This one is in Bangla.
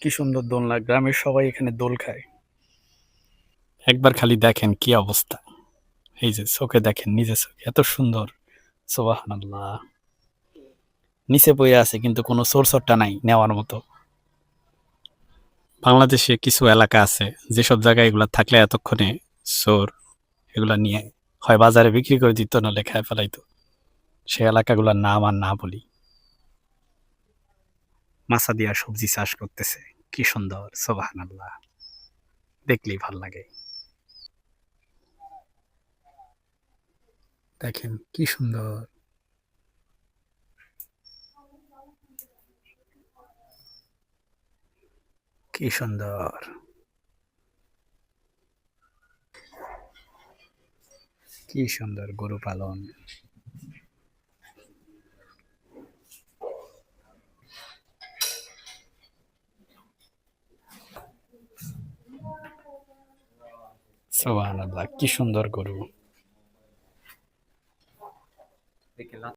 কি সুন্দর দোলনা গ্রামের সবাই এখানে দোল খায়। একবার খালি দেখেন কি অবস্থা। এই যে চোখে দেখেন, নিজের চোখে। এত সুন্দর। সোবাহান আল্লাহ নিচে বয়ে আছে, কিন্তু কোনো সোরসরটা নাই নেওয়ার মতো। বাংলাদেশে কিছু এলাকা আছে, যেসব জায়গায় এগুলা থাকলে এতক্ষণে চোর এগুলা নিয়ে হয় বাজারে বিক্রি করে দিত নাহলে খায় ফেলাইতো। সে এলাকাগুলোর নাম আর না বলি। মাছা দিয়া সবজি চাষ করতেছে। কি সুন্দর সোবাহান আল্লাহ দেখলেই ভালো লাগে। দেখেন কি সুন্দর। কি সুন্দর। কি সুন্দর গরু পালন। সোহান কি সুন্দর গরু। de que la